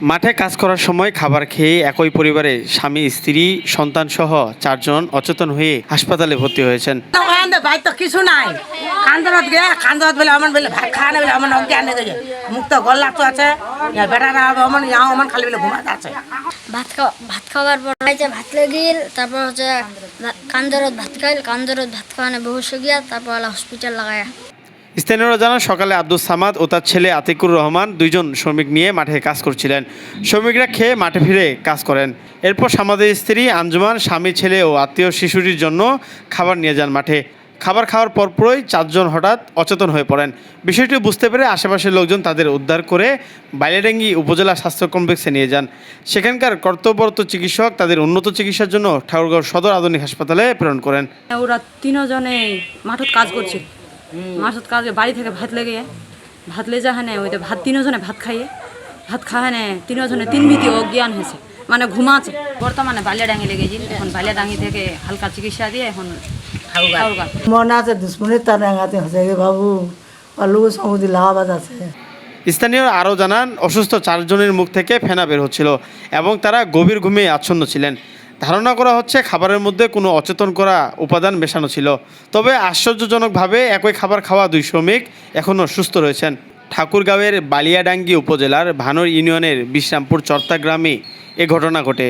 মাঠে কাজ করার সময় খাবার খেয়ে একই পরিবারে স্বামী স্ত্রী সন্তান সহ চারজন অচেতন হয়ে হাসপাতালে ভর্তি হয়েছেন। ভাই তো কিছু নাই। কান্দরত গে কান্দরত বলে আমার বলে ভাত খাওয়া না বলে অঙ্কে আনে গেছে। মুখ তো গল্লা তো আছে। বেটারা আমার ইয়াও আমার খালি বলে ঘুমাতে আছে। ভাত খাওয়া ভাত খাওয়ার পর ভাত লেগিল তারপর হচ্ছে কান্দরত ভাত খাইল কান্দরত ভাত খাওয়ানো হয়ে গিয়া তারপর হসপিটাল লাগায়া। স্থানীয়রা জানান, সকালে আব্দুল সামাদ ও তার ছেলে আতিকুর রহমান দুইজন শ্রমিক নিয়ে মাঠে কাজ করছিলেন। শ্রমিকরা খেয়ে মাঠে ফিরে কাজ করেন। এরপর সামাদের স্ত্রী আঞ্জুমান, স্বামী, ছেলে ও আত্মীয় শিশুটির জন্য খাবার নিয়ে যান মাঠে। খাবার খাওয়ার পরপরই চারজন হঠাৎ অচেতন হয়ে পড়েন। বিষয়টি বুঝতে পেরে আশেপাশের লোকজন তাদের উদ্ধার করে বাইলেডাঙ্গি উপজেলা স্বাস্থ্য কমপ্লেক্সে নিয়ে যান। সেখানকার কর্তব্যরত চিকিৎসক তাদের উন্নত চিকিৎসার জন্য ঠাকুরগাঁও সদর আধুনিক হাসপাতালে প্রেরণ করেন। ওরা তিনজনে মাঠত কাজ করছিল মাঠত কাজ বাড়ি থেকে ভাত লেগে ভাত লে যা হানে ওই ভাত তিনজনে ভাত খাইয়ে। ভাত খাওয়া খাওয়ানে তিনজনে তিন ভীতি অজ্ঞান হয়েছে। মানে ঘুমাচ্ছে। বর্তমানে বালিয়াডাঙ্গি লেগেছিল এখন বালিয়াডাঙ্গি থেকে হালকা চিকিৎসা দিয়ে এখন মনে আছে দুশ্মনের তার রাঙাতে হচ্ছে বাবু। পালু সমুদ্র লাহাবাদ আছে। স্থানীয় আরও জানান অসুস্থ চারজনের মুখ থেকে ফেনা বের হচ্ছিল এবং তারা গভীর ঘুমে আচ্ছন্ন ছিলেন। ধারণা করা হচ্ছে খাবারের মধ্যে কোনো অচেতন করা উপাদান মেশানো ছিল। তবে আশ্চর্যজনকভাবে একই খাবার খাওয়া দুই শ্রমিক এখনও সুস্থ রয়েছেন। ঠাকুরগাঁওয়ের বালিয়াডাঙ্গি উপজেলার ভানুর ইউনিয়নের বিশ্রামপুর চর্তা গ্রামে এ ঘটনা ঘটে।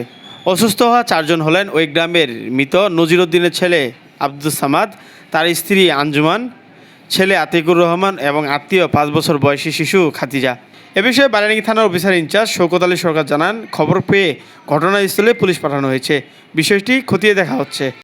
অসুস্থ হওয়া চারজন হলেন ওই গ্রামের মৃত নজিরুদ্দিনের ছেলে আব্দুল সামাদ, তার স্ত্রী আঞ্জুমান, ছেলে আতিকুর রহমান এবং আত্মীয় পাঁচ বছর বয়সী শিশু খাতিজা এ বিষয়ে বারানিকি থানার officer in charge Shaukat Ali Sarkar জানান, খবর পেয়ে ঘটনাস্থলে পুলিশ পাঠানো হয়েছে। বিষয়টি খতিয়ে দেখা হচ্ছে।